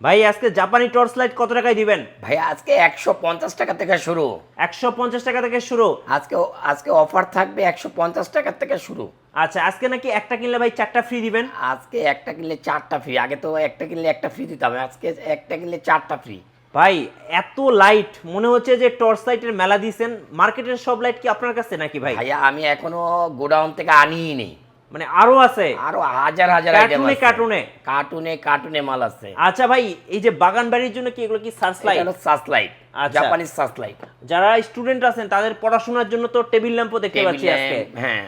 ভাই আজকে জাপানি টর্চ লাইট কত টাকায় দিবেন? ভাই আজকে একশো পঞ্চাশ টাকা থেকে শুরু। একশো পঞ্চাশ টাকা থেকে শুরু? আজকে আজকে অফার থাকবে একশো পঞ্চাশ টাকা থেকে শুরু। আচ্ছা আজকে নাকি একটা কিনলে ভাই চারটা ফ্রি দিবেন? আজকে একটা কিনলে চারটা ফ্রি আগে তো একটা কিনলে একটা ফ্রি দিতাম আজকে একটা কিনলে চারটা ফ্রি ভাই এত লাইট মনে হচ্ছে যে টর্চ লাইটের মেলা দিয়েছেন। মার্কেটের সব লাইট কি আপনার কাছে নাকি ভাই? ভাইয়া আমি এখনও গোডাউন থেকে আনিই নেই মানে আরও আছে। আরও হাজার হাজার কার্টুনে আছে। কার্টুনে। কার্টুনে কার্টুনে মাল আছে। আচ্ছা ভাই এই যে বাগান বাড়ির জন্য কি এগুলো কি সার্চ লাইট সাসলাইট আচ্ছা। জাপানিজ সাসলাইট যারা স্টুডেন্ট আছেন তাদের পড়াশোনার জন্য তো টেবিল ল্যাম্পও দেখতে পাচ্ছি আজকে। হ্যাঁ।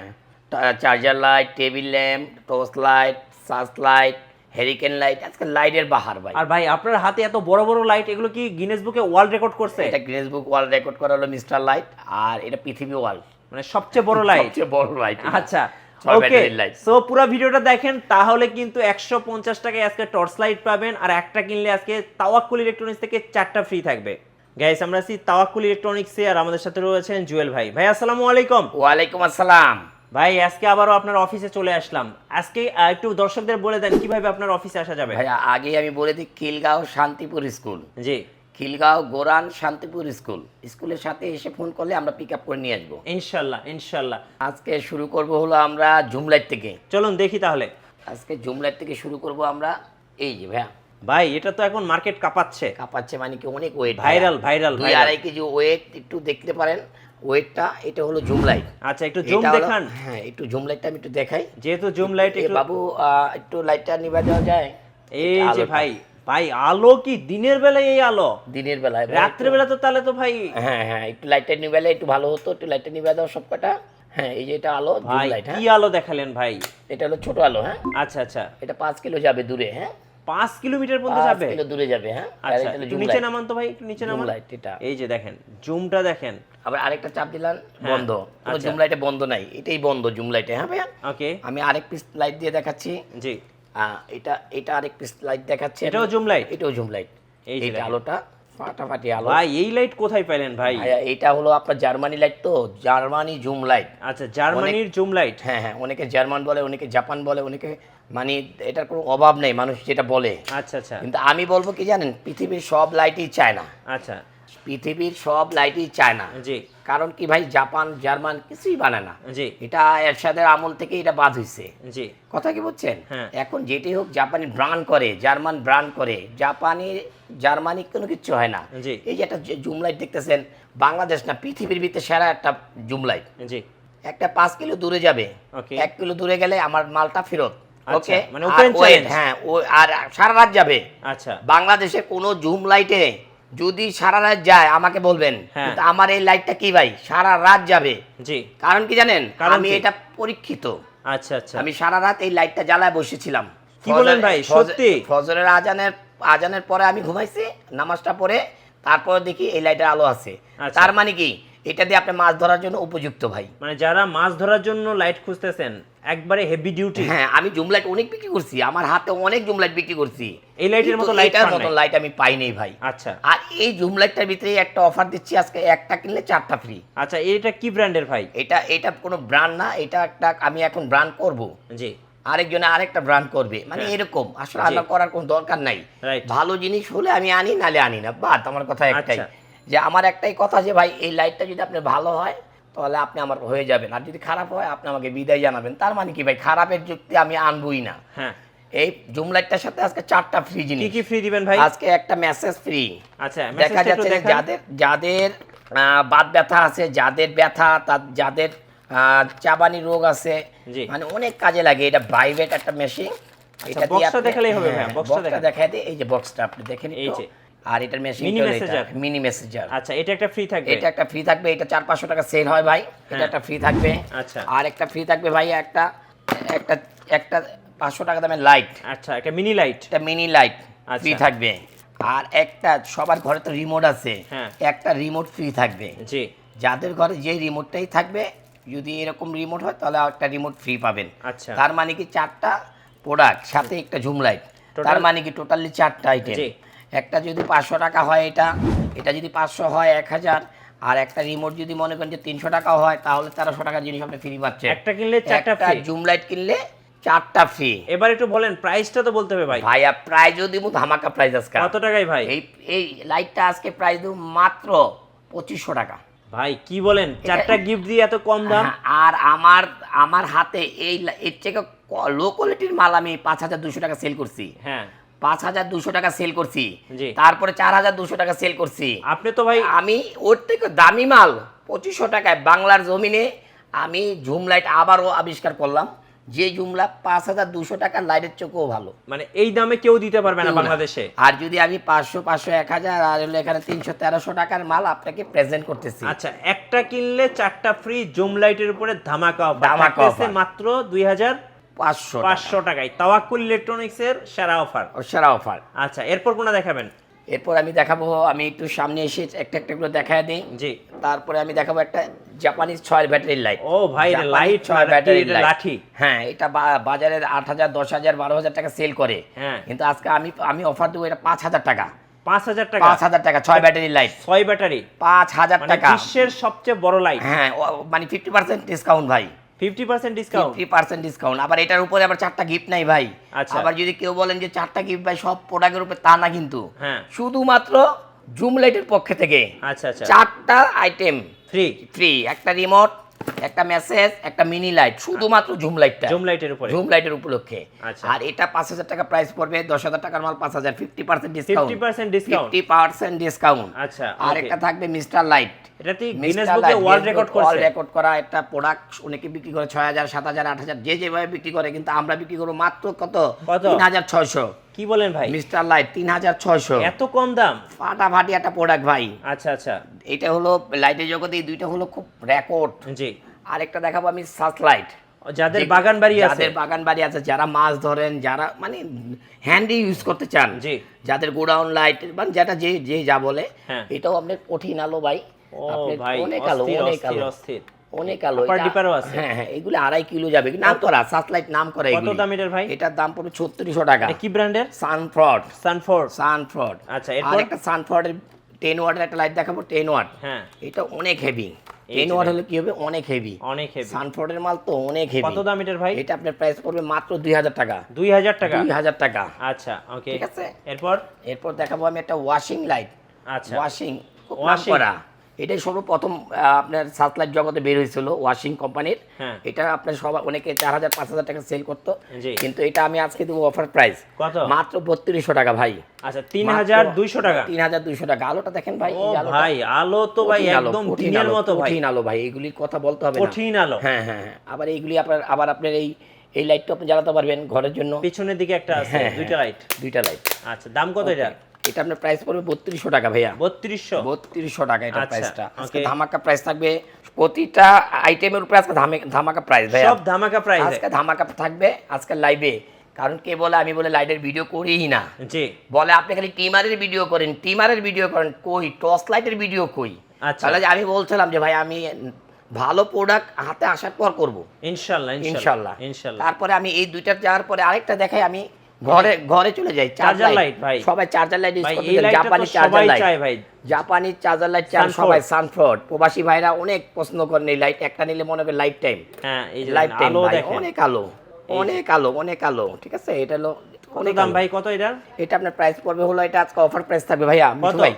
Charger light table lamp torch light search light hurricane light আজকে লাইটের বাহার ভাই। আর ভাই আপনার হাতে এত বড় বড় লাইট এগুলো কি গিনেস বুকে ওয়ার্ল্ড রেকর্ড করছে? এটা গ্রেস বুক ওয়ার্ল্ড রেকর্ড করা হলো মিস্টার লাইট আর এটা পৃথিবী ওয়ার্ল্ড মানে সবচেয়ে বড় লাইট সবচেয়ে বড় লাইট আচ্ছা ওকে সো পুরো ভিডিওটা দেখেন তাহলে কিন্তু একশো পঞ্চাশ টাকায় আজকে টর্চ লাইট পাবেন আর একটা কিনলে আজকে তাওয়াক্কুল ইলেকট্রনিক্স থেকে চারটা ফ্রি থাকবে। গাইস আমরা আছি তাওয়াক্কুল ইলেকট্রনিক্সে আর আমাদের সাথে রয়েছেন জুয়েল ভাই। ভাই আসসালামু আলাইকুম। ওয়ালাইকুম আসসালাম। ভাই আজকে আবারও আপনার অফিসে চলে আসলাম। আজকে একটু দর্শকদের বলে দেন কীভাবে আপনার অফিসে আসা যাবে? ভাইয়া আগে আমি বলে দিই খিলগাঁও শান্তিপুর স্কুল। জি। খিলগাঁও গোরান শান্তিপুর স্কুল। স্কুলের সাথে এসে ফোন করলে আমরা পিক আপ করে নিয়ে আসব। ইনশাল্লাহ ইনশাল্লাহ। আজকে শুরু করব হলো আমরা জুমলাইট থেকে। চলুন দেখি তাহলে। আজকে জুমলাইট থেকে শুরু করব আমরা। এই যে ভাইয়া। ভাই এটা তো এখন মার্কেট কাঁপাচ্ছে। কাঁপাচ্ছে মানে কি অনেক ওয়েট ভাইরাল ভাইরাল দুই আড়াই কেজি ওয়েট একটু দেখতে পারেন। ওয়েটটা এটা হলো জুম লাইট আচ্ছা একটু জুম দেখান। হ্যাঁ একটু জুম লাইটটা আমি একটু দেখাই। যেহেতু জুম লাইট একটু বাবু একটু লাইটটা নিভা দেওয়া যায়। এই যে ভাই ভাই আলো কি দিনের বেলায় এই আলো? দিনের বেলায় রাত্রে বেলা তো তাহলে তো ভাই হ্যাঁ হ্যাঁ একটু লাইটটা নিভালে একটু ভালো হতো একটু লাইটটা নিভা দাও সব কটা হ্যাঁ এই যে এটা আলো ভাই হ্যাঁ কি আলো দেখালেন ভাই? এটা হলো ছোট আলো হ্যাঁ। আচ্ছা আচ্ছা। এটা পাঁচ কিলো যাবে দূরে হ্যাঁ। পাঁচ কিলোমিটার পর্যন্ত যাবে? কিলো দূরে যাবে হ্যাঁ। আচ্ছা নিচে নামান তো ভাই একটু নিচে নামান। লাইট এটা। এই যে দেখেন জুমটা দেখেন। আবার আরেকটা চাপ দিলাম বন্ধ। কোনো আচ্ছা। জুম লাইটে বন্ধ নাই এটাই বন্ধ জুম লাইটে হ্যাঁ ভাইয়া? ওকে আমি আরেক পিস লাইট দিয়ে দেখাচ্ছি। জি। এটা এটা আরেক পিস লাইট দেখাচ্ছি এটাও জুম লাইট এটাও জুম লাইট এই যে এইটা আলোটা ফাটাফাটি আলো। ভাই এই লাইট কোথায় পেলেন ভাই? এইটা হলো আপনার জার্মানি লাইট তো জার্মানি জুম লাইট আচ্ছা জার্মানির জুম লাইট হ্যাঁ হ্যাঁ অনেকে জার্মান বলে অনেকে জাপান বলে অনেকে মানে এটার কোনো অভাব নেই মানুষ যেটা বলে। আচ্ছা আচ্ছা। কিন্তু আমি বলব কি জানেন পৃথিবীর সব লাইটই চায় না আচ্ছা। পৃথিবীর সব লাইটই চায় না। জি। কারণ কি ভাই জাপান জার্মান কিছুই বানায় না। জি। এটা এরশাদের আমল থেকে এটা বাদ হয়েছে জি। কথা কি বুঝছেন? হ্যাঁ। এখন যেটি হোক জাপানি ব্রান্ড করে জার্মান ব্রান্ড করে জাপানি জার্মানি কোনো কিছু হয় না। জি। এই যে একটা জুম লাইট দেখতেছেন বাংলাদেশ না পৃথিবীর ভিতরে সেরা একটা জুম লাইট। জি। একটা পাঁচ কিলো দূরে যাবে. এক কিলো দূরে গেলে আমার মালটা ফেরত। আচ্ছা, ওকে? মানে হ্যাঁ ও আর সারা রাত যাবে। আচ্ছা। বাংলাদেশে কোনো জুম লাইটে যদি সারা রাত যায় আমাকে বলবেন হ্যাঁ। আমার এই লাইটটা কি ভাই? সারা রাত যাবে। জি। কারণ কি জানেন? আমি এটা পরীক্ষিত। আচ্ছা আচ্ছা। আমি সারা রাত এই লাইটটা জ্বালায় বসেছিলাম। কি বলেন ভাই, সত্যি? ফজরের আজানের আজানের পরে আমি ঘুমাইছি নামাজটা পড়ে তারপরে দেখি এই লাইটের আলো আছে। আচ্ছা। তার মানে কি? এটা দিয়ে আপনি মাছ ধরার জন্য উপযুক্ত ভাই। মানে যারা মাছ ধরার জন্য লাইট খুঁজতেছেন একবারে হেভি ডিউটি হ্যাঁ আমি জুম লাইট অনেক বিক্রি করছি আমার হাতে অনেক জুম লাইট বিক্রি করছি। এই লাইটের মতো কিন্তু লাইট এটার পান মতো লাইট আমি পাই নাই ভাই। আচ্ছা। আর এই জুম লাইটটার ভিতরে একটা অফার দিচ্ছি আজকে একটা কিনলে চারটা ফ্রি আচ্ছা এটা কি ব্র্যান্ডের ভাই? এটা এটা কোনো ব্র্যান্ড না এটা একটা আমি এখন ব্র্যান্ড করব। জি। আরেকজনে আরেকটা ব্র্যান্ড করবে। মানে এরকম আসলে হ্যাঁ। আমার করার কোনো দরকার নাই. ভালো জিনিস হলে আমি আনি নালে আনি না। বাদ আমার কথা একটাই। আচ্ছা। যে আমার একটাই কথা যে ভাই এই লাইটটা যদি আপনার ভালো হয় তাহলে আপনি আমার হয়ে যাবেন। আর যদি খারাপ হয় আপনি আমাকে বিদায় জানাবেন। তার মানে কি ভাই? খারাপের যুক্তি আমি আনবই না। হ্যাঁ। এই জুম লাইটটার সাথে আজকে চারটা ফ্রি জিনিস কি কি ফ্রি দিবেন ভাই? আজকে একটা মেসেজ ফ্রি আচ্ছা দেখা যাচ্ছে যাদের যাদের বাত ব্যথা আছে যাদের ব্যথা তার যাদের চাবানি রোগ আছে। মানে অনেক কাজে লাগে। এটা প্রাইভেট একটা মেশিন আচ্ছা, boxটা দেখালেই হবে boxটা দেখান। দেখাই দিই এই যে বক্সটা আপনি দেখেন এই যে। আর এটার machine Mini messenger। Mini messenger আচ্ছা এটা একটা ফ্রি থাকবে? এটা একটা ফ্রি থাকবে এটা চার পাঁচশো টাকা সেল হয় ভাই। এটা হ্যাঁ। একটা ফ্রি থাকবে। আচ্ছা। আর একটা ফ্রি থাকবে ভাই একটা একটা একটা পাঁচশো টাকা দামের লাইট আচ্ছা একটা মিনি লাইট একটা মিনি লাইট। ফ্রি থাকবে। আর একটা সবার ঘরে তো রিমোট আছে। হ্যাঁ। একটা রিমোট ফ্রি থাকবে। জি। যাদের ঘরে যে রিমোটটাই থাকবে যদি এরকম রিমোট হয় তাহলে একটা রিমোট ফ্রি পাবেন। আচ্ছা। তার মানে কি চারটা প্রোডাক্ট সাথে একটা ঝুম লাইট তার মানে কি টোটালি চারটা আইটেম জি। একটা যদি পাঁচশো টাকা হয় এটা এটা যদি পাঁচশো হয় এক হাজার আর একটা রিমোট যদি মনে করেন যে তিনশো টাকা হয় তাহলে তেরোশো টাকার জিনিস আপনি ফ্রি পাচ্ছেন। একটা কিনলে চারটা। জুম লাইট কিনলে চারটা ফ্রি এবার একটু বলেন প্রাইসটা তো বলতে হবে ভাই। ভাইয়া প্রাইজও দিব ধামাকা প্রাইজ আজকে কত টাকায় ভাই? এই এই লাইটটা আজকে প্রাইস দেবো মাত্র পঁচিশশো টাকা। ভাই কি বলেন? চারটা গিফট দিয়ে এত কম দাম? হ্যাঁ, আর আমার আমার হাতে এই এর থেকে লো কোয়ালিটির মাল আমি পাঁচ হাজার দুশো টাকা সেল করছি। হ্যাঁ। পাঁচ হাজার দুশো টাকা সেল করছি। তারপরে চার হাজার দুশো টাকা সেল করছি। আপনি তো ভাই আমি ওর থেকে দামি মাল পঁচিশশো টাকায় বাংলার জমিনে আমি ঝুম লাইট আবারও আবিষ্কার করলাম। যে ঝুমলা পাঁচ হাজার দুশো টাকার লাইটের চোখেও ভালো। মানে এই দামে কেউ দিতে পারবে না বাংলাদেশে। আর যদি আমি পাঁচশো পাঁচশো এক হাজার আর হলো এখানে তিনশো তেরোশো টাকার মাল আপনাকে প্রেজেন্ট করতেছি। আচ্ছা একটা কিনলে চারটা ফ্রি জুম লাইটের উপরে ধামাকা। ধামাকা মাত্র দুই হাজার পাঁচশো পাঁচশো টাকায়। তাওয়াক্কুল ইলেকট্রনিক্স এর সেরা অফার। সেরা অফার। আচ্ছা এরপর কোনটা দেখাবেন? এরপর আমি দেখাবো আমি একটু সামনে এসে একটা একটা করে দেখায় দিই। জি। তারপরে আমি দেখাবো একটা জাপানিজ ছয় ব্যাটারির লাইট। ও ভাই লাইট ছয় ব্যাটারির লাঠি। হ্যাঁ এটা বা- বাজারে আট হাজার দশ হাজার বারো হাজার টাকা সেল করে। হ্যাঁ। কিন্তু আজকে আমি আমি অফার দেবো এটা পাঁচ হাজার টাকা। পাঁচ হাজার টাকা? পাঁচ হাজার টাকা ছয় ব্যাটারির লাইট। ছয় ব্যাটারি? পাঁচ হাজার মানে টাকা। বিশ্বের সবচেয়ে বড় লাইট। হ্যাঁ মানে ফিফটি পার্সেন্ট ডিসকাউন্ট ভাই। Fifty percent discount fifty percent discount আবার এটার উপরে আবার চারটা গিফট নাই ভাই। আচ্ছা। আবার যদি কেউ বলেন যে চারটা গিফট ভাই সব প্রোডাক্টের উপরে তা না কিন্তু। হ্যাঁ। শুধুমাত্র জুম লাইটের পক্ষে থেকে। আচ্ছা আচ্ছা। চারটা আইটেম ফ্রি ফ্রি একটা রিমোট একটা মেসেজ একটা মিনি লাইট শুধুমাত্র জুম লাইটটা জুম লাইটের উপরে। জুম লাইটের উপলক্ষে। আর এটা পাঁচ হাজার টাকা প্রাইস পড়বে দশ হাজার টাকার মাল পাঁচ হাজার। Fifty percent discount 50% discount? Fifty percent discount আচ্ছা আর একটা থাকবে মিস্টার লাইট এটাতে গিনেস বুকে ওয়ার্ল্ড রেকর্ড ওয়ার্ল্ড রেকর্ড করা একটা প্রোডাক্ট অনেকে বিক্রি করে? ছয় হাজার সাত হাজার আট হাজার যে যেভাবে বিক্রি করে কিন্তু আমরা বিক্রি করব মাত্র কত? কত? তিন হাজার ছয়শো। কি বলেন ভাই? মিস্টার লাইট তিন হাজার ছয়শো। এত কম দাম? ফাটাফাটি একটা প্রোডাক্ট ভাই। আচ্ছা আচ্ছা। এটা হলো লাইটের জগতে এই দুইটা হলো খুব রেকর্ড জি। আরেকটা দেখাবো আমি সার্চ লাইট যাদের বাগান বাড়ি আছে। যাদের বাগান বাড়ি আছে যারা মাছ ধরেন যারা মানে হ্যান্ডি ইউজ করতে চান জি। যাদের গোডাউন লাইট মানে যেটা যে যে যা বলে হ্যাঁ। এটাও আপনার কঠিন আলো ভাই। ও ভাই অনেক আলো অনেক আলো। অস্থির। অনেক আলো Upper এটা- dipper ও আছে? হ্যাঁ হ্যাঁ এগুলো আড়াই কিলো যাবে। নাম করা সাতলাইট নাম করা কত দাম এটার ভাই? এটার দাম পড়বে ছত্রিশশো টাকা। কি ব্র্যান্ডের? সানফ্রড সানফোর্ড সানফ্রড আচ্ছা, আর এরপর? একটা সানফ্রডের টেন ওয়াটের একটা লাইট দেখাবো টেন ওয়াট হ্যাঁ। এটা অনেক হেভি টেন ওয়াট হলে কি হবে? অনেক হেভি অনেক হেভি সানফ্রডের মাল তো অনেক হেভি কত দাম এটার ভাই? এটা আপনার প্রাইস পড়বে মাত্র দুই হাজার টাকা। দুই হাজার টাকা? দুই হাজার টাকা। আচ্ছা ওকে ঠিক আছে? এরপর? এরপর দেখাবো আমি একটা ওয়াশিং লাইট আচ্ছা। Washing Washing? করা। এটাই সর্বপ্রথম আপনার সাতলাইট জগতে বের হয়েছিল ওয়াশিং কোম্পানির হ্যাঁ। এটা আপনার সবাই অনেকে চার হাজার পাঁচ হাজার টাকা সেল করতো। কিন্তু এটা আমি আজকে দেবো অফার প্রাইস কত? মাত্র বত্রিশশো টাকা ভাই। আচ্ছা তিন হাজার দুইশো টাকা? তিন হাজার দুইশো টাকা। আলোটা দেখেন ভাই। ভাই আলো তো ভাই একদম টিনের মতো ভাই। কঠিন আলো ভাই এগুলির কথা বলতে হবে না। কঠিন আলো। হ্যাঁ হ্যাঁ হ্যাঁ। আবার এইগুলি আপনার আবার আপনার এই এই লাইটটা আপনি জ্বালাতে পারবেন ঘরের জন্য। পিছনের দিকে একটা আছে হ্যাঁ, দুইটা লাইট দুইটা লাইট আচ্ছা দাম কত এটা এটা আপনার প্রাইস পড়বে বত্রিশশো টাকা ভাইয়া। বত্রিশশো? বত্রিশশো টাকা এটা আচ্ছা, প্রাইসটা আজকে ধামাকা প্রাইস থাকবে প্রতিটা আইটেমের উপরে আজকে ধামাকা প্রাইস ভাইয়া। সব ধামাকা প্রাইস আজকে ধামাকা থাকবে আজকে লাইভে কারণ কে বলে আমি বলে লাইটের ভিডিও করিই না। জি। বলে আপনি খালি টিমারের ভিডিও করেন টিমারের ভিডিও করেন কই? টর্চ লাইটের ভিডিও কই? আচ্ছা। তাহলে আমি বলছিলাম যে ভাই আমি ভালো প্রোডাক্ট হাতে আসার পর করব। ইনশাল্লাহ ইনশাল্লাহ। ইনশাল্লাহ। ইনশাল্লাহ। তারপরে আমি এই দুইটা যাওয়ার পরে আরেকটা দেখাই আমি ঘরে ঘরে চলে যায় চার্জার light, ভাই। লাইট সবাই চার্জার লাইট ইউজ করতে জাপানি চার্জার লাইট চায় ভাই। জাপানি চার্জার লাইট চান সবাই সানফ্রড প্রবাসী ভাইরা অনেক পছন্দ করেন এই লাইট একটা নিলে মনে হবে লাইফ টাইম হ্যাঁ এই যে লাইফ টাইম অনেক আলো অনেক আলো অনেক আলো ঠিক আছে? এটা হলো কত অনেক দাম ভাই কত এটা এটা আপনার প্রাইস পড়বে হলো এটা আজকে অফার প্রাইস থাকবে ভাইয়া। কত? ভাই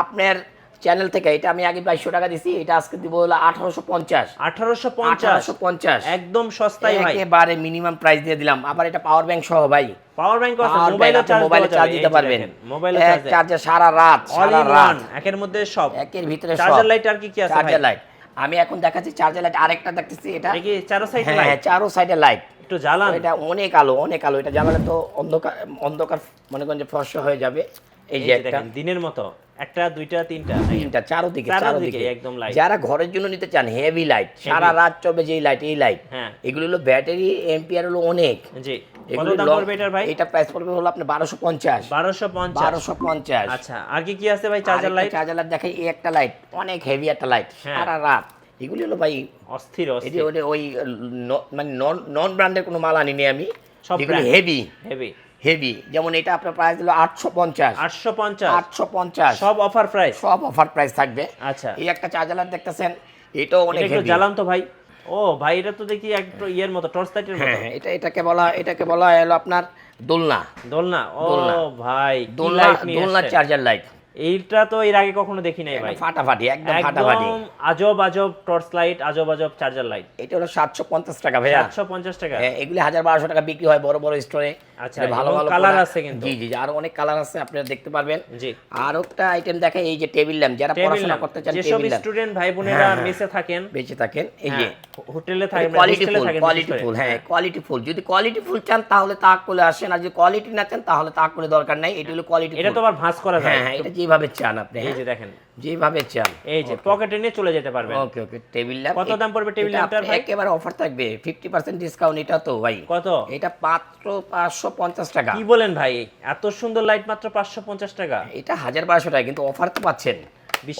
আপনার চ্যানেল থেকে এটা আমি আগে বাইশশো টাকা দিছি এটা আজকে দিব হলো আঠারোশো পঞ্চাশ। আঠারোশো আঠারোশো পঞ্চাশ। একদম সস্তায় একেবারে মিনিমাম প্রাইস দিয়ে দিলাম। আবার এটা পাওয়ার ব্যাংক সহ ভাই। পাওয়ার ব্যাংক আছে মোবাইলে চার্জ মোবাইলে চার্জ দিতে পারবেন। মোবাইলে চার্জ চার্জে সারা রাত সারা রাত। একের মধ্যে সব। একের ভিতরে চার্জার লাইট আর কি কি আছে ভাই? চার্জার লাইট আমি এখন দেখাচ্ছি চার্জার লাইট আরেকটা দেখতেছি এটা কি চারো সাইড হ্যাঁ লাইট হ্যাঁ, চারো সাইডে লাইট একটু জ্বালান। এটা অনেক আলো অনেক আলো। এটা জ্বালালে তো অন্ধকার অন্ধকার মনে করেন যে ফর্সা হয়ে যাবে। এই যে যে একটা। দিনের মতো। একটা দুইটা তিনটা তিনটা চারোদিকে চারোদিকে চারোদিকে। একদম light। যারা ঘরের জন্য নিতে চান হেভি লাইট সারা রাত চলবে যেই লাইট এই লাইট হ্যাঁ। এগুলো হলো ব্যাটারি এম্পিয়ার হলো অনেক। জি। এগুলো দাম পড়বে এটার ভাই? এটা প্রাইস পড়বে হলো আপনার আচ্ছা আর কি কি আছে ভাই চার্জার লাইট চার্জার লাইট দেখাই এই একটা লাইট অনেক হেভি একটা লাইট হ্যাঁ। সারা রাত। এগুলি হলো ভাই অস্থির অস্থির। ওই মানে নন নন ব্র্যান্ডের কোনো মাল আনিনি আমি। সব হেভি হেভি হেভি যেমন এটা আপনার প্রাইস হলো আটশো পঞ্চাশ। আটশো পঞ্চাশ। আটশো পঞ্চাশ। সব অফার প্রাইস সব অফার প্রাইস থাকবে। আচ্ছা। এই একটা চার্জার দেখতেছেন এটাও অনেক জ্বালান তো ভাই। ও ভাই এটা তো দেখি একটু ইয়ের মতো টর্চ লাইটের মতো। হ্যাঁ হ্যাঁ এটা এটাকে বলা এটাকে বলা হয় হলো আপনার দোলনা। দোলনা? ও ভাই দোলনা দোলনা চার্জার লাইট এইটা তো এর আগে কখনো দেখি নাই ভাই। ফাটাফাটি একদম ফাটাফাটি। আজব আজব টর্চ লাইট আজব আজব চার্জার লাইট এটা হলো সাতশো পঞ্চাশ টাকা ভাইয়া। সাতশো পঞ্চাশ টাকা। হ্যাঁ, এগুলি হাজার বারোশো টাকা বিক্রি হয় বড় বড় স্টোরে আচ্ছা, ভালো ভালো product- আছে কিন্তু। জি জি আরও অনেক কালার আছে আপনারা দেখতে পারবেন। জি। আর একটা আইটেম দেখে এই যে টেবিল ল্যাম্প যারা পড়াশোনা করতে চান টেবিল ল্যাম্প যেসব স্টুডেন্ট ভাই বোনেরা হ্যাঁ, হ্যাঁ। মেসে থাকেন বেঁচে থাকেন এই যে। হ্যাঁ, হোটেলে থাকেন কোয়ালিটি ফুল কোয়ালিটি ফুল হ্যাঁ কোয়ালিটি ফুল যদি কোয়ালিটি ফুল চান তাহলে তাক করে আসেন। আর যদি কোয়ালিটি না চান তাহলে তাক করে দরকার নাই। এটা হলো কোয়ালিটি এটা তো আবার ভাঁজ করা যায়। হ্যাঁ হ্যাঁ এটা যেভাবে চান আপনি এই হ্যাঁ, যে দেখেন। যেভাবে চান। এই যে পকেটে নিয়ে চলে যেতে পারবেন। ওকে ওকে টেবিল ল্যাম্প কত দাম পড়বে টেবিল ল্যাম্পটার ভাই? একেবারে অফার থাকবে ফিফটি পার্সেন্ট ডিসকাউন্ট এটা তো ভাই। কত? এটা মাত্র পাঁচশো পঞ্চাশ টাকা। কি বলেন ভাই? এত সুন্দর লাইট মাত্র পাঁচশো পঞ্চাশ টাকা। এটা হাজার বারোশো টাকা কিন্তু অফার তো পাচ্ছেন।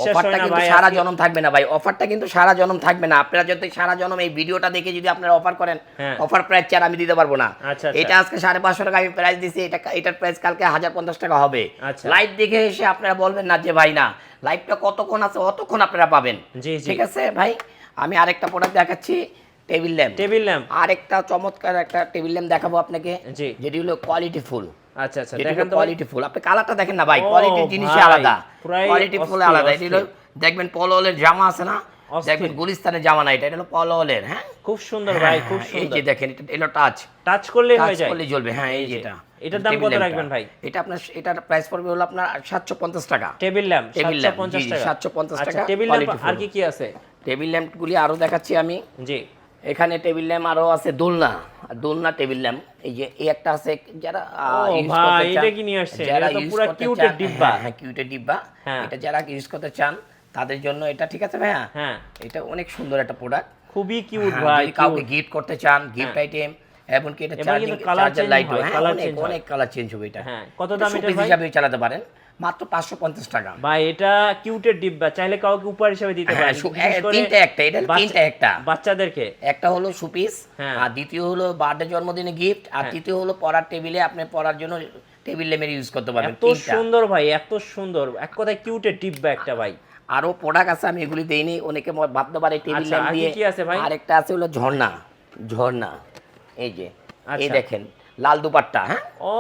অফারটা কিন্তু সারা জনম থাকবে না ভাই। অফারটা কিন্তু সারা জনম থাকবে না। আপনারা যদি সারা জনম এই ভিডিওটা দেখে যদি আপনারা অফার করেন। অফার প্রাইস চার আমি দিতে পারব না। আচ্ছা, আচ্ছা। এটা আজকে সাড়ে পাঁচশো টাকা আমি প্রাইস দিচ্ছি এটা এটার প্রাইস কালকে হাজার পঞ্চাশ টাকা হবে। আচ্ছা। লাইট দেখে এসে আপনারা বলবেন না যে ভাই না লাইটটা কতক্ষণ আছে অতক্ষণ আপনারা পাবেন। ঠিক আছে ভাই? আমি আরেকটা প্রোডাক্ট দেখাচ্ছি টেবিল ল্যাম্প টেবিল ল্যাম্প আরেকটা চমৎকার একটা টেবিল ল্যাম্প দেখাবো আপনাকে যেটি হলো কোয়ালিটি ফুল আচ্ছা আচ্ছা দেখেন তো কোয়ালিটি ফুল আপনি কালারটা দেখেন না ভাই ও, কোয়ালিটির জিনিসই আলাদা। কোয়ালিটি ফুল আলাদা। এটি দেখবেন পলোলের জামা আছে না? দেখবেন গুলিস্তানের জামা না এটা এটা হলো পলোলের হ্যাঁ? খুব সুন্দর ভাই খুব হ্যাঁ, এই যে দেখেন এটা এলো টাচ টাচ করলেই টাচ হয়ে যায়। করলে জ্বলবে হ্যাঁ এই যেটা। এটার দাম কত রাখবেন ভাই? এটা আপনার এটার প্রাইস পড়বে হলো আপনার সাতশো পঞ্চাশ টাকা। টেবিল ল্যাম্প টেবিল সাতশো ল্যাম্প, পঞ্চাশ জি, জি, টাকা। 750 আচ্ছা, টাকা, টেবিল ল্যাম্প আর কি কি আছে? টেবিল ল্যাম্পগুলি আরও দেখাচ্ছি আমি। জি। এখানে টেবিল ল্যাম্প আরও আছে দোলনা দোলনা টেবিল ল্যাম্প এই যে এই একটা আছে যারা ও ভাই, এটা কি নিয়ে আসছেন? যারা এটা তো পুরা কিউটের ডিব্বা। হ্যাঁ, হ্যাঁ কিউটের ডিব্বা হ্যাঁ। এটা যারা ইউজ করতে চান তাদের জন্য এটা ঠিক আছে ভাইয়া হ্যাঁ এটা অনেক সুন্দর একটা প্রোডাক্ট খুবই কিউট ভাই হ্যাঁ, কাউকে গিফট করতে চান গিফট হ্যাঁ। আইটেম এমনকি এটা চার্জিং চার্জার লাইট হয়, হ্যাঁ অনেক অনেক কালার চেঞ্জ হবে এটা হ্যাঁ, কত দাম showpiece ভাই? হিসাবে চালাতে পারেন মাত্র পাঁচশো পঞ্চাশ টাকা ভাই এটা কিউটের ডিব্বা চাইলে কাউকে উপহার হিসেবে দিতে হ্যাঁ, পারেন তিনটে একটা, এটা তিনটে একটা। বাচ্চাদেরকে একটা হলো সুপিস হ্যাঁ। আর দ্বিতীয় হলো বার্থডে জন্মদিনে গিফট আর হ্যাঁ। তৃতীয় হলো পড়ার টেবিলে আপনি পড়ার জন্য টেবিল ল্যাম্পের ইউজ করতে পারবেন এত সুন্দর ভাই এত সুন্দর এক কথায় কিউটের ডিব্বা একটা ভাই আরও প্রোডাক্ট আছে আমি এগুলি দেইনি অনেকে ভাবতে পারে টেবিল আচ্ছা, ল্যাম্প দিয়ে? আরেকটা আছে হলো ঝর্ণা ঝর্ণা এই যে এই আচ্ছা। দেখেন লাল দুপাট্টা হ্যাঁ? ও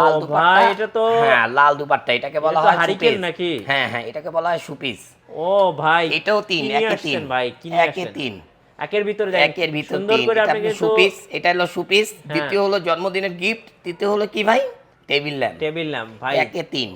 লাল দুপাট্টা এটা তো হ্যাঁ লাল দুপাট্টা এটাকে বলা হয় হারিকেন নাকি? হ্যাঁ হ্যাঁ এটাকে বলা হয় সুপিস ও ভাই এটাও তিন একে তিন। ভাই কি একে তিন। একের ভিতরে যায় একের ভিতর সুন্দর করে এটা আপনি আপনি কিন্তু সুপিস এটা হলো সুপিস হ্যাঁ। দ্বিতীয় হলো জন্মদিনের গিফট তৃতীয় হলো কি ভাই? টেবিল ল্যাম্প টেবিল ল্যাম্প ভাই। একে তিন।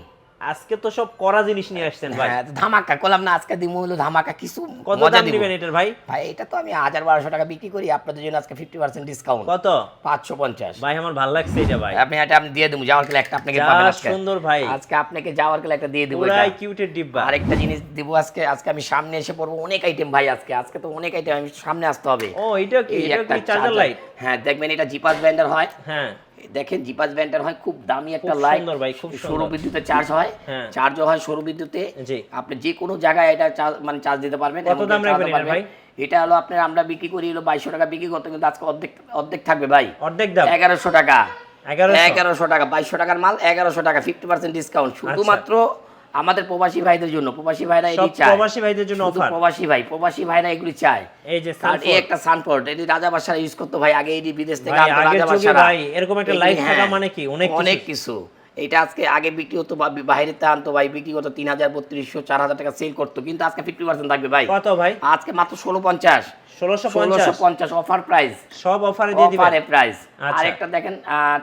আজকে তো সব করা জিনিস নিয়ে আসছেন ভাই। হ্যাঁ ধামাকা করলাম না আজকে দিমু হলো ধামাকা কিছু কত দাম দিব দিবেন এটার ভাই? ভাই এটা তো আমি হাজার বারোশো টাকা বিক্রি করি আপনাদের জন্য আজকে ফিফটি পার্সেন্ট ডিসকাউন্ট কত? পাঁচশো পঞ্চাশ। ভাই আমার ভালো লাগছে এটা ভাই। আপনি এটা আমি দিয়ে দেবো যাওয়ার গেলে একটা আপনাকে পাবেন আজকে। সুন্দর ভাই। আজকে আপনাকে যাওয়ার গেলে একটা দিয়ে দেবো পুরাই। কিউটের ডিব্বা। আরেকটা জিনিস দিব আজকে আজকে আমি সামনে এসে পড়ব অনেক আইটেম ভাই আজকে। আজকে তো অনেক আইটেম আমি সামনে আসতে হবে। ও এটা কি? এটা কি চার্জার লাইট হ্যাঁ দেখবেন এটা জিপাস ব্যান্ডার হয়। হ্যাঁ। দেখেন জিপাস ব্যান্ডার হয় খুব দামি একটা লাইট সুন্দর ভাই, খুব সৌর। বিদ্যুতে চার্জ হয়। চার্জ চার্জও হয় সৌর বিদ্যুতে। আপনি যে কোনো জায়গায় এটা মানে চার্জ দিতে পারবেন কত দাম রাখবেন। ভাই? এটা হলো আপনার আমরা বিক্রি করি হলো বাইশশো টাকা বিক্রি করতে কিন্তু আজকে অর্ধেক অর্ধেক থাকবে ভাই। অর্ধেক দাম? এগারোশো টাকা। এগারোশো? টাকা বাইশশো টাকার মাল এগারোশো টাকা ফিফটি পার্সেন্ট ডিসকাউন্ট শুধুমাত্র আমাদের প্রবাসী ভাইদের জন্য প্রবাসী ভাইরা। এটি চায় প্রবাসী ভাইদের জন্য অফার প্রবাসী ভাই প্রবাসী ভাইরা এগুলি চায় এই যে সানফোর্ড এই একটা সানপোর্ট এটি রাজা বাসারা ইউজ করতে ভাই আগে এটি বিদেশ থেকে আনতো রাজা যুগে ভাই, এরকম একটা লাইফ থাকা হ্যাঁ, মানে কি? অনেক কিছু। অনেক কিছু এটা আজকে আগে বিক্রি হতো বা বাইরে তে আনতো ভাই বিক্রি করতো তিন হাজার বত্রিশশো চার হাজার টাকা সেল করতো। কিন্তু আজকে ফিফটি পার্সেন্ট থাকবে ভাই। কত ভাই? আজকে মাত্র ষোলো পঞ্চাশ। ষোলোশো পঞ্চাশ। অফার প্রাইস সব অফারে দিয়ে দিবেন? অফারে প্রাইস আচ্ছা। দেখেন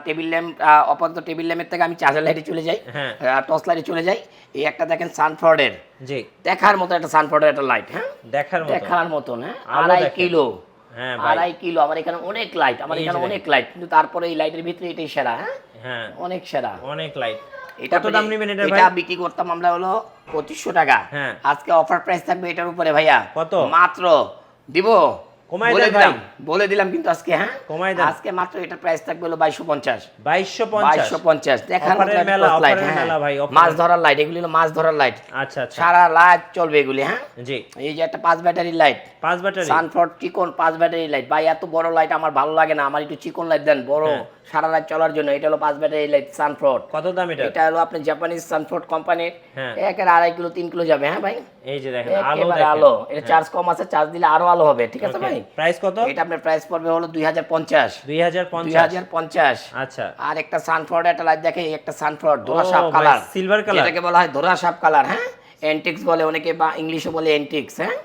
টেবিল ল্যাম্প আপাতত টেবিল ল্যাম্পের থেকে আমি চার্জার লাইটে চলে যাই। হ্যাঁ। টর্চ লাইটে চলে যাই। এই একটা দেখেন সানফোর্ডের জি। দেখার মতো একটা সানফোর্ডের একটা লাইট হ্যাঁ? দেখার মতো। দেখার মতন হ্যাঁ? আড়াই কিলো। হ্যাঁ আড়াই কিলো। আমার এখানে অনেক লাইট আমার এখানে অনেক লাইট কিন্তু তারপরে এই লাইটের ভিতরে এটাই সেরা হ্যাঁ? হ্যাঁ অনেক সেরা অনেক লাইট এটা কত দাম নেবেন এটা ভাই? বিক্রি করতাম আমরা হলো পঁচিশশো টাকা হ্যাঁ। আজকে অফার প্রাইস থাকবে এটার উপরে ভাইয়া কত? মাত্র দিব বলে দিলাম। বলে দিলাম কিন্তু আজকে হ্যাঁ? দেন। আজকে মাত্র এটার প্রাইস থাকবে হলো দেখার মেলা, torch হ্যাঁ। ভাই, মাছ ধরার লাইট এগুলি হলো মাছ ধরার লাইট আচ্ছা আচ্ছা। সারা লাইট চলবে এগুলি হ্যাঁ? জি। এই যে একটা পাঁচ ব্যাটারি লাইট পাঁচ ব্যাটারি সানফোর্ড চিকন পাঁচ ব্যাটারি লাইট ভাই এত বড় লাইট আমার ভালো লাগে না। আমার একটু চিকন লাইট দেন বড়। হ্যাঁ। সারা রাত চলার জন্য। এটা হলো পাঁচ ব্যাটারি লাইট সানফোর্ড কত দাম এটা? এটা হলো আপনি জাপানিজ সানফোর্ড কোম্পানির হ্যাঁ। একের আড়াই কিলো তিন কিলো যাবে হ্যাঁ ভাই? এই যে দেখেন আলো আলো। এটা চার্জ কম আছে চার্জ দিলে আরও আলো হবে ঠিক আছে ভাই? প্রাইস কত? এটা আপনার প্রাইস পড়বে হলো দুই হাজার পঞ্চাশ। দুই হাজার দুই পঞ্চাশ হাজার পঞ্চাশ। আচ্ছা। আর একটা সানফ্লাওয়ার একটা লাইট দেখে একটা সানফ্লাওয়ার ধোরা সাপ কালার সিলভার কালার এটাকে বলা হয় ধোরা সাপ কালার হ্যাঁ? এন্টিক্স বলে অনেকে বা ইংলিশে বলে এন্টিক্স হ্যাঁ?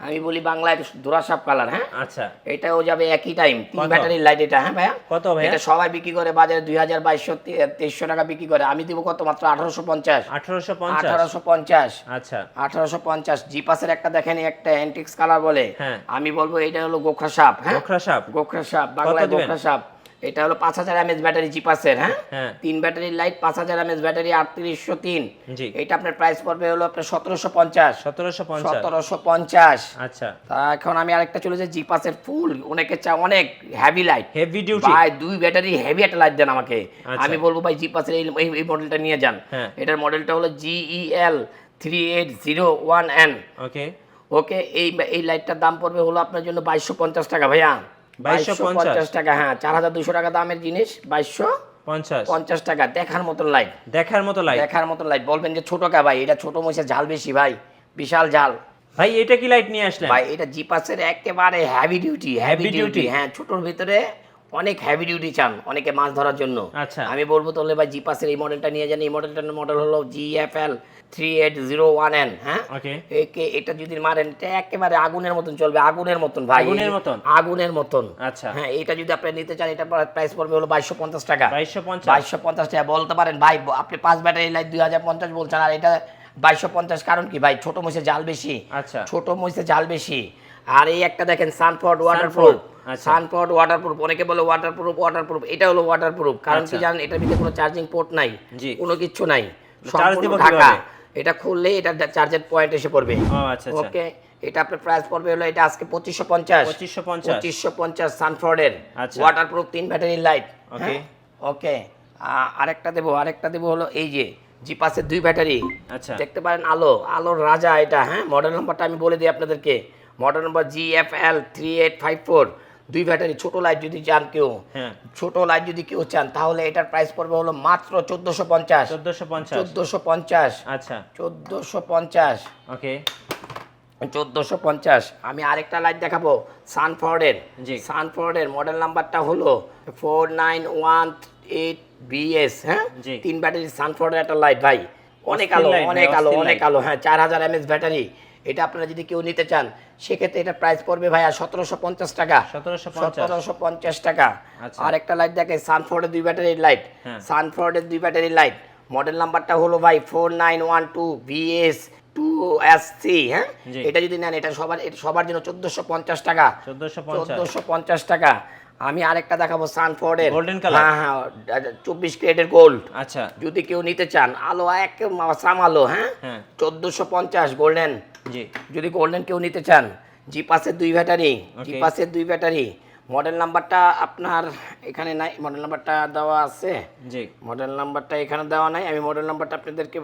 আমি বলি বাংলায় ধোরা সাপ কালার হ্যাঁ? আচ্ছা। এটাও যাবে একই টাইম তিন কত? ব্যাটারির লাইট এটা হ্যাঁ ভাইয়া? কত ভাইয়া? এটা সবাই বিক্রি করে বাজারে দুই হাজার বাইশশো তেইশশো টাকা বিক্রি করে। আমি দিব কত মাত্র? আঠারোশো পঞ্চাশ। আঠারোশো পঞ্চাশ। আঠারোশো পঞ্চাশ। আচ্ছা। আঠারোশো পঞ্চাশ। জিপাসের একটা দেখেন একটা অ্যান্টিক্স কালার বলে। হ্যাঁ। আমি বলব এটা হলো গোখরা সাপ হ্যাঁ? গোখরা সাপ। গোখরা সাপ বাংলায় গোখরা সাপ। এটা হলো পাঁচ হাজার এমএচ ব্যাটারি জিপাসের হ্যাঁ? হ্যাঁ। তিন ব্যাটারির লাইট পাঁচ হাজার এমএচ ব্যাটারি আটত্রিশশো তিন। জি। এটা আপনার প্রাইস পড়বে হলো আপনার সতেরোশো পঞ্চাশ। সতেরোশো পঞ্চাশ। সতেরোশো পঞ্চাশ। আচ্ছা। তা এখন আমি আরেকটা চলে যাই জিপাসের ফুল অনেকে চা অনেক হেভি লাইট হেভি ডিউটি ভাই দুই ব্যাটারি হেভি একটা লাইট দেন আমাকে। আচ্ছা। আমি বলব ভাই জিপাসের এই এই- এই মডেলটা নিয়ে যান। হ্যাঁ। এটার মডেলটা হলো GEL three eight zero one N okay okay এই এই লাইটটার দাম পড়বে হলো আপনার জন্য বাইশশো পঞ্চাশ টাকা ভাইয়া। 2250 পঞ্চাশ। টাকা হ্যাঁ টাকা দামের জিনিস দেখার মতন লাইট দেখার মতো লাইট দেখার লাইট বলবেন যে ছোট কা ভাই এটা ছোট মহিষের ঝাল বেশি ভাই বিশাল ঝাল। ভাই এটা কি লাইট নিয়ে আসলেন? ভাই এটা জিপাসের একেবারে হেভি ডিউটি হেভি ডিউটি হ্যাঁ ছোটর ভিতরে অনেক হেভি ডিউটি চান অনেকে মাছ ধরার জন্য। আচ্ছা। আমি বলব তাহলে ভাই জিপাসের এই মডেলটা নিয়ে যান। এই মডেলটার মডেল হলো GFL three eight zero one N হ্যাঁ? ওকে একে এটা যদি মারেন এটা একেবারে আগুনের মতন চলবে আগুনের মতন ভাই। আগুনের মতন? আগুনের মতন। আচ্ছা। হ্যাঁ এটা যদি আপনি নিতে চান এটা প্রাইস পড়বে হলো বাইশশো পঞ্চাশ টাকা। বাইশশো পঞ্চাশ? বাইশশো পঞ্চাশ টাকা। বলতে পারেন ভাই আপনি পাঁচ ব্যাটারি লাইট দুই হাজার পঞ্চাশ বলছেন আর এটা বাইশশো পঞ্চাশ। কারণ কি ভাই ছোট মহিষের জাল বেশি। আচ্ছা। ছোট মহিষের জাল বেশি। আর এই একটা দেখেন সানফোর্ড ওয়াটারপ্রুফ। সানফোর্ড ওয়াটারপ্রুফ অনেকে বলে ওয়াটারপ্রুফ ওয়াটারপ্রুফ এটা হলো ওয়াটারপ্রুফ কারণ কি আচ্ছা। জানেন এটার ভিতরে কোনো চার্জিং পোর্ট নাই কোনো কিচ্ছু নাই সম্পূর্ণ ঢাকা। এটা খুললে এটা চার্জের পয়েন্ট এসে পড়বে। ও আচ্ছা আচ্ছা। ওকে এটা আপনার প্রাইস পড়বে হলো এটা আজকে পঁচিশশো পঞ্চাশ। পঁচিশশো পঞ্চাশ। সানফোর্ডের। ওয়াটারপ্রুফ তিন ব্যাটারির লাইট Okay. ওকে আরেকটা দেবো আরেকটা দেবো হলো এই যে জিপাসের দুই ব্যাটারি আচ্ছা। দেখতে পারেন আলো আলোর রাজা এটা হ্যাঁ? মডেল নাম্বারটা আমি বলে দিই আপনাদেরকে। Model number G F L three eight five four দুই ব্যাটারি ছোটো লাইট যদি চান কেউ হ্যাঁ। ছোট লাইট যদি কেউ চান তাহলে এটার প্রাইস পড়বে হলো মাত্র চোদ্দোশো পঞ্চাশ। চোদ্দোশো পঞ্চাশ। চোদ্দোশো পঞ্চাশ। আচ্ছা। চোদ্দোশো পঞ্চাশ। ওকে। চোদ্দোশো পঞ্চাশ। আমি আরেকটা লাইট দেখাবো সানফোর্ডের জি। সানফোর্ডের মডেল নাম্বারটা হলো four nine one eight BS হ্যাঁ। তিন ব্যাটারি সানফোর্ডের একটা লাইট ভাই। অনেক আলো অনেক আলো অনেক আলো। হ্যাঁ চার হাজার এমএস ব্যাটারি। এটা আপনারা যদি কেউ নিতে চান সেক্ষেত্রে এটা প্রাইস পড়বে ভাইয়া সতেরোশো পঞ্চাশ টাকা। সতেরোশো পঞ্চাশ। টাকা। আচ্ছা। আর একটা লাইট দেখে সানফোর্ডের দুই ব্যাটারির লাইট। সানফোর্ডের দুই ব্যাটারির লাইট মডেল নাম্বারটা হলো ভাই four nine one two VS two S C হ্যাঁ? এটা যদি নেন এটা সবার এটা সবার জন্য চোদ্দোশো পঞ্চাশ টাকা। চোদ্দোশো পঞ্চাশ। টাকা। আমি আরেকটা দেখাবো সানফোর্ডের Golden color? হ্যাঁ হ্যাঁ চব্বিশ ক্যারেটের গোল্ড আচ্ছা। যদি কেউ নিতে চান আলো এক সাম আলো হ্যাঁ? হ্যাঁ। চোদ্দোশো পঞ্চাশ গোল্ডেন জি যদি গোল্ডেন কেউ নিতে চান জি পাসের দুই ব্যাটারি জি পাসের দুই ব্যাটারি মডেল নাম্বারটা আপনার এখানে নাই মডেল নাম্বারটা দেওয়া আছে। জি। মডেল নাম্বারটা এখানে দেওয়া নাই আমি মডেল নাম্বারটা আপনাদেরকে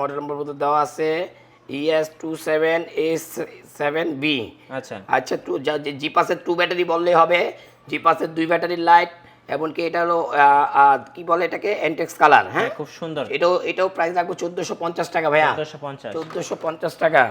মডেল নাম্বার বলতে দেওয়া আছে ES two seven S seven B আচ্ছা। আচ্ছা টু জি পাসের টু ব্যাটারি বললেই হবে জি পাসের দুই ব্যাটারির লাইট এমনকি এটা হলো কি বলে এটাকে? এন্টেক্স কালার হ্যাঁ? খুব সুন্দর। এটাও এটাও প্রাইস রাখব চোদ্দোশো পঞ্চাশ টাকা ভাইয়া। চোদ্দোশো পঞ্চাশ। টাকা।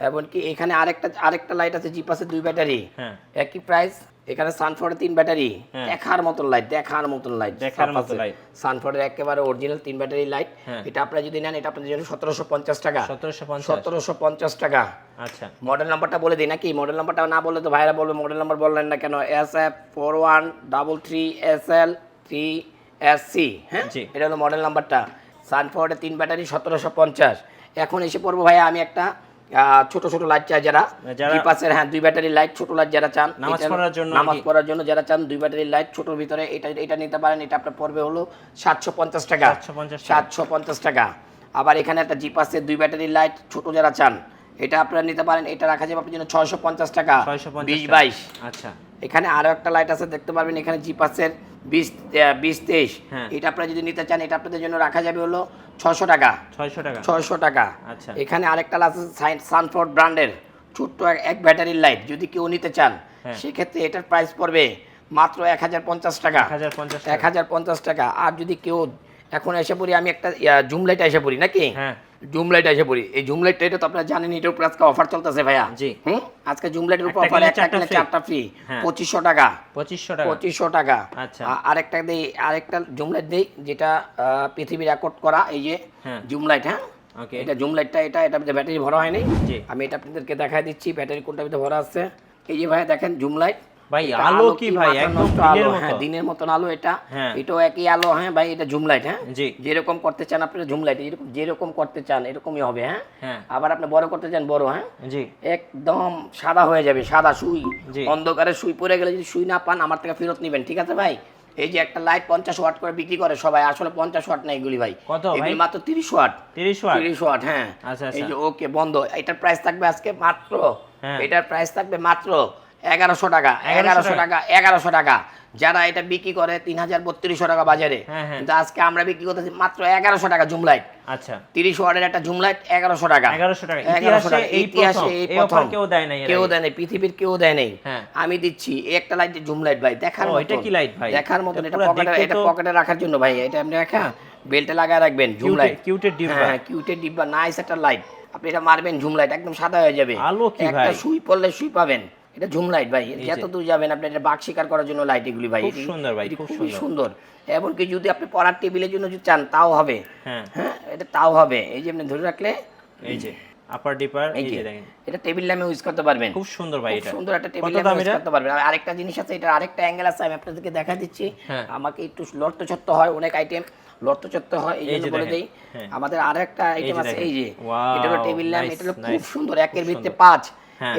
এমনকি এখানে আরেকটা আরেকটা লাইট আছে জিপাসে দুই ব্যাটারি হ্যাঁ। একই প্রাইস এখানে সানফোর্ডের তিন ব্যাটারি হ্যাঁ। দেখার মতন লাইট দেখার মতন লাইট দেখার মতো light। সানফোর্ডের একেবারে অরিজিনাল তিন ব্যাটারি লাইট হ্যাঁ। এটা আপনারা যদি নেন এটা আপনাদের জন্য সতেরোশো পঞ্চাশ টাকা। সতেরোশো পঞ্চাশ। টাকা। আচ্ছা। মডেল নাম্বারটা বলে দিই নাকি? মডেল নাম্বারটা না বললে তো ভাইরা বলবে মডেল নাম্বার বললেন না কেন? S F four one double three S L three S C হ্যাঁ। এটা হলো মডেল নাম্বারটা সানফোর্ডের তিন ব্যাটারি সতেরোশো পঞ্চাশ। এখন এসে পড়ব ভাইয়া আমি একটা ছোট ছোট লাইট চাই যারা। যারা- জিপাসের হ্যাঁ দুই ব্যাটারি লাইট ছোট লাইট যারা চান নামাজ পড়ার জন্য নামাজ পড়ার জন্য যারা চান দুই ব্যাটারি লাইট ছোট ভিতরে এটা এটা নিতে পারেন। এটা আপনার পড়বে হলো সাতশো পঞ্চাশ টাকা। 750 টাকা। সাতশো পঞ্চাশ টাকা। আবার এখানে একটা জিপাসের দুই ব্যাটারি লাইট ছোট যারা চান এটা আপনারা নিতে পারেন। এটা রাখা যাবে আপনার জন্য ছয়শো পঞ্চাশ টাকা। বিশ বাইশ। আচ্ছা। এখানে আরও একটা লাইট আছে দেখতে পারবেন এখানে জিপাসের বিশ বিশ তেইশ। হ্যাঁ। এটা আপনারা যদি নিতে চান এটা আপনাদের জন্য রাখা যাবে হলো ছশো টাকা। ছয়শো টাকা? ছয়শো টাকা। আচ্ছা। এখানে আরেকটা আছে সানফোর্ড ব্র্যান্ডের ছোট্ট এক- ব্যাটারির লাইট যদি কেউ নিতে চান। হ্যাঁ। সেক্ষেত্রে এটার প্রাইস পড়বে মাত্র এক হাজার পঞ্চাশ টাকা। এক হাজার পঞ্চাশ এক হাজার পঞ্চাশ টাকা। আর যদি কেউ এখন এসে পড়ি আমি একটা জুম লাইট এসে পড়ি নাকি? হ্যাঁ। জুম লাইট এসে পড়ি। এই জুম লাইটটা এটা তো আপনারা জানেন এটার উপর আজকে অফার চলতেছে ভাইয়া। জি। হুম? আজকে জুম লাইটের উপর অফার একটা চারটা কিনলে চারটা ফ্রি হ্যাঁ। পঁচিশশো টাকা। পঁচিশশো টাকা। পঁচিশশো টাকা। আচ্ছা। আরেকটা দেই আরেকটা জুম লাইট দেই যেটা পৃথিবী রেকর্ড করা এই যে হ্যাঁ। জুম লাইট হ্যাঁ? ওকে এটা জুম লাইটটা এটা এটা ব্যাটারি ভরা হয়নি। জি। আমি এটা আপনাদেরকে দেখাই দিচ্ছি ব্যাটারি কোনটা ভিতরে ভরা আছে। এই যে ভাই দেখেন জুম লাইট ভাই, আলো কি ভাই? একদম দিনের আলো? মতো। হ্যাঁ দিনের মতন আলো এটা। হ্যাঁ। এটাও একই আলো হ্যাঁ ভাই এটা জুম লাইট হ্যাঁ? যেরকম করতে চান আপনারা জুম লাইট এরকম যেরকম করতে চান এরকমই হবে হ্যাঁ? হ্যাঁ। আবার আপনি বড় করতে চান বড় হ্যাঁ? জি। একদম সাদা হয়ে যাবে সাদা সুই। অন্ধকারে সুই পড়ে গেলে যদি সুই না পান আমার থেকে ফেরত নেবেন ঠিক আছে ভাই? এই যে একটা লাইট পঞ্চাশ ওয়াট করে বিক্রি করে সবাই আসলে পঞ্চাশ ওয়াট না এগুলি ভাই। কত এগুলি মাত্র তিরিশ ওয়াট তিরিশ ওয়াট তিরিশ ওয়াট হ্যাঁ। আচ্ছা, এই আচ্ছা। যে ওকে বন্ধ। এটার প্রাইস থাকবে আজকে মাত্র। এটার প্রাইস থাকবে মাত্র এগারোশো টাকা এগারোশো টাকা এগারোশো টাকা যারা এটা বিক্রি করে তিন হাজার বত্রিশশো টাকা বাজারে হ্যাঁ, হ্যাঁ। কিন্তু আজকে আমরা বিক্রি করতেছি মাত্র এগারোশো টাকা জুম লাইট আচ্ছা তিরিশ ওয়াটের একটা জুম লাইট এগারোশো টাকা 1100 টাকা। 1100 ইতিহাসে টাকা। ইতিহাসে। এই প্রথম। কেউ দেয় নাই কেউ দেয় নাই পৃথিবীর কেউ দেয় নাই হ্যাঁ। আমি দিচ্ছি একটা লাইট জুম লাইট ভাই দেখার এটা কি লাইট ভাই? দেখার মতন এটা পকেটে এটা পকেটে রাখার জন্য ভাই এটা আপনি রাখা বেল্টে লাগায় রাখবেন জুম কিউটে- লাইট কিউটের ডিব্বা। হ্যাঁ কিউটের ডিব্বা নাইস একটা লাইট আপনি এটা মারবেন জুম লাইট একদম সাদা হয়ে যাবে আলো কি একটা সুই পড়লে সুই পাবেন এটা জুম লাইট ভাই যে। দূর যাবেন আপনি এটা বাঘ শিকার করার জন্য লাইট এগুলি ভাই। খুব সুন্দর ভাই, খুব সুন্দর। এমনকি যদি আপনি পড়ার টেবিলের জন্য যদি চান তাও হবে। হ্যাঁ। হ্যাঁ এটা তাও হবে। এই যে আপনি ধরে রাখলে। এই যে আপার ডিপার এই যে দেখেন। এটা টেবিল ল্যাম্পে ইউজ করতে পারবেন। খুব সুন্দর ভাই এটা। সুন্দর একটা টেবিল ল্যাম্প ইউজ করতে পারবেন। আর আরেকটা জিনিস আছে এটা আরেকটা অ্যাঙ্গেল আছে আমি আপনাদেরকে দেখা দিচ্ছি। হ্যাঁ। আমাকে একটু লড়তে হয় অনেক আইটেম লড়তে হয় এই জন্য বলে দেই। হ্যাঁ। আমাদের আরেকটা আইটেম আছে এই যে। এটা হলো টেবিল ল্যাম্প এটা হলো খুব সুন্দর একের ভিত্তিতে পাঁচ।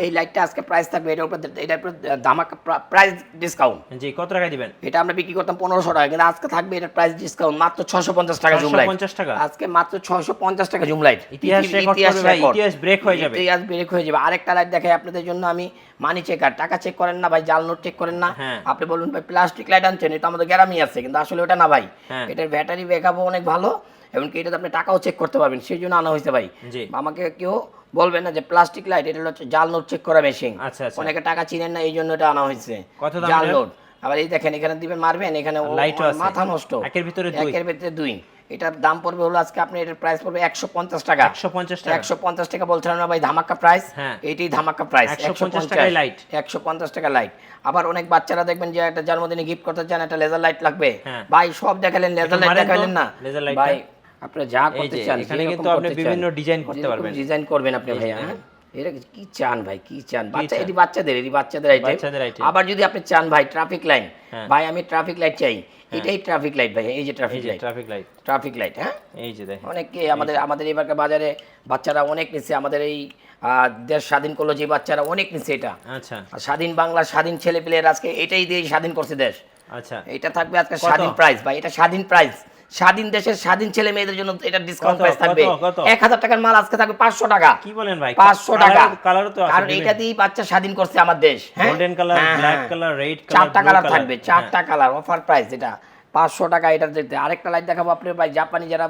এই লাইটটা আজকে প্রাইস থাকবে এটার উপর এটার উপর ধামাকা প্রাইস ডিসকাউন্ট জি কত টাকা দিবেন? এটা আমরা বিক্রি করতাম পনেরোশো টাকা কিন্তু আজকে থাকবে এটার প্রাইস ডিসকাউন্ট মাত্র ছশো পঞ্চাশ টাকা জুম লাইট 650 টাকা? আজকে মাত্র ছশো পঞ্চাশ টাকা জুম লাইট ইতিহাস ইতিহাস break হয়ে যাবে। ইতিহাস ব্রেক হয়ে যাবে। আরেকটা লাইট দেখাই আপনাদের জন্য আমি মানি চেকার টাকা চেক করেন না ভাই জাল নোট চেক করেন না। হ্যাঁ। আপনি বলুন ভাই প্লাস্টিক লাইট আনছেন এটা আমাদের গ্যারামি আছে কিন্তু আসলে ওটা না ভাই। হ্যাঁ। এটার ব্যাটারি ব্যাকআপও অনেক ভালো। এমনকি এটাতে আপনি টাকাও চেক করতে পারবেন সেই জন্য আনা হয়েছে ভাই। আমাকে কেউ বলবেন না যে প্লাস্টিক লাইট এটা হচ্ছে জাল নোট চেক করা মেশিন আচ্ছা, আচ্ছা। অনেকে টাকা চিনেন না এই জন্য এটা আনা হয়েছে। জাল নোট। আবার এই দেখেন এখানে দিবেন মারবেন এখানে। মাথা নষ্ট। একের ভিতরে দুই। একের ভিতরে দুই। এটার দাম পড়বে হলো আজকে আপনি এটার প্রাইস পড়বে একশো পঞ্চাশ টাকা। 150 টাকা। একশো পঞ্চাশ টাকা বলছিলাম না ভাই ধামাকা প্রাইস হ্যাঁ। এইটাই ধামাকা প্রাইস 150 টাকায় light। একশো পঞ্চাশ টাকা লাইট আবার অনেক বাচ্চারা দেখবেন যে একটা জন্মদিনে গিফট করতে চান একটা লেজার লাইট লাগবে। হ্যাঁ। ভাই সব দেখালেন লেজার লাইট দেখালেন না। ভাই আপনারা যা করতে চান এখানে কিন্তু আপনি বিভিন্ন ডিজাইন করতে পারবেন। ডিজাইন করবেন আপনি ভাইয়া দেখেন। হ্যাঁ? এটা কি চান ভাই কি চান? বাচ্চা? এটি বাচ্চাদের এটি বাচ্চাদের আইটেম। আবার যদি আপনি চান ভাই ট্রাফিক লাইন হ্যাঁ। ভাই আমি ট্রাফিক লাইট চাই। এটাই ট্রাফিক লাইট ভাই এই যে traffic light traffic light traffic light হ্যাঁ? এই যে দেখেন। অনেকে আমাদের আমাদের এবারকার বাজারে বাচ্চারা অনেক নিচ্ছে আমাদের এই দেশ স্বাধীন করল যে বাচ্চারা অনেক নিচ্ছে এটা। আচ্ছা। স্বাধীন বাংলা স্বাধীন ছেলে পেলের আজকে এটাই দিয়ে স্বাধীন করছে দেশ। আচ্ছা। এটা থাকবে আজকে স্বাধীন প্রাইস ভাই এটা স্বাধীন প্রাইস স্বাধীন দেশের স্বাধীন ছেলে মেয়েদের জন্য এটা ডিসকাউন্ট প্রাইস থাকবে? এক হাজার টাকার মাল আজকে থাকবে পাঁচশো টাকা। কি বলেন ভাই? পাঁচশো টাকা। কালারও তো আছে কারণ এটা দিয়েই বাচ্চা স্বাধীন করছে আমার দেশ হ্যাঁ? গোল্ডেন কালার হ্যাঁ, ব্ল্যাক হ্যাঁ। কালার রেড কালার চারটা কালার থাকবে চারটা কালার অফার প্রাইস এটা। পাঁচশো টাকা এটা দিতে। আরেকটা লাইট দেখাবো আপনি ভাই জাপানি যারা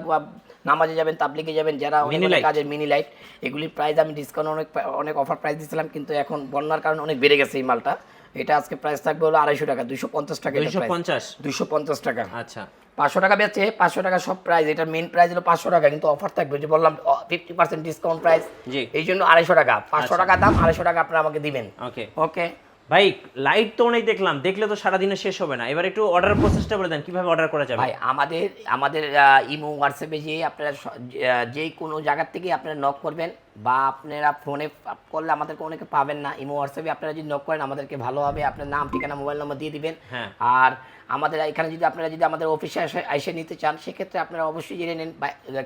নামাজে যাবেন তাবলিগে যাবেন যারা অনেক। কাজের মিনি লাইট এগুলির প্রাইস আমি ডিসকাউন্ট অনেক অনেক অফার প্রাইস দিয়েছিলাম কিন্তু এখন বন্যার কারণে অনেক বেড়ে গেছে এই মালটা। এটা আজকে প্রাইস থাকবে হলো আড়াইশো টাকা দুইশো পঞ্চাশ টাকা দুইশো পঞ্চাশ? দুইশো পঞ্চাশ টাকা। আচ্ছা। পাঁচশো টাকা বেচে পাঁচশো টাকা সব প্রাইস এটা মেন প্রাইস হলো পাঁচশো টাকা কিন্তু অফার থাকবে যে বললাম ফিফটি পার্সেন্ট ডিসকাউন্ট প্রাইস জি। এই জন্য আড়াইশো টাকা। পাঁচশো আচ্ছা। টাকা দাম আড়াইশো টাকা আপনারা আমাকে দিবেন। ওকে ওকে ভাই লাইট তো অনেক দেখলাম। দেখলে তো সারাদিনে শেষ হবে না। এবার একটু অর্ডার প্রসেসটা বলে দেন কীভাবে অর্ডার করা যাবে? ভাই আমাদের আমাদের ইমো হোয়াটসঅ্যাপে যে আপনারা যে- কোনো জায়গার থেকে আপনারা নক করবেন বা আপনারা ফোনে করলে আমাদেরকে অনেকে পাবেন না। ইমো হোয়াটসঅ্যাপে আপনারা যদি নক করেন আমাদেরকে ভালো হবে। আপনার নাম ঠিকানা মোবাইল নম্বর দিয়ে দিবেন। হ্যাঁ। আর আমাদের এখানে যদি আপনারা যদি আমাদের অফিসে এসে এসে নিতে চান সেক্ষেত্রে আপনারা অবশ্যই জেনে নেন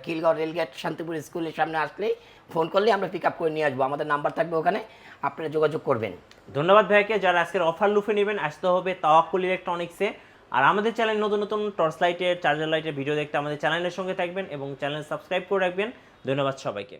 খিলগাঁও রেলগেট শান্তিপুর স্কুলের সামনে আসলেই ফোন করলে আমরা পিক আপ করে নিয়ে আসব। আমাদের নাম্বার থাকবে ওখানে। আপনারা যোগাযোগ করবেন। ধন্যবাদ ভাইকে, যারা আজকের অফার লুফে নেবেন, আসতে হবে তাওয়াক্কুল ইলেকট্রনিক্সে আর আমাদের চ্যানেল নতুন নতুন টর্চ লাইটের চার্জার লাইটের ভিডিও দেখতে আমাদের চ্যানেলের সঙ্গে থাকবেন এবং চ্যানেল সাবস্ক্রাইব করে রাখবেন। ধন্যবাদ সবাইকে।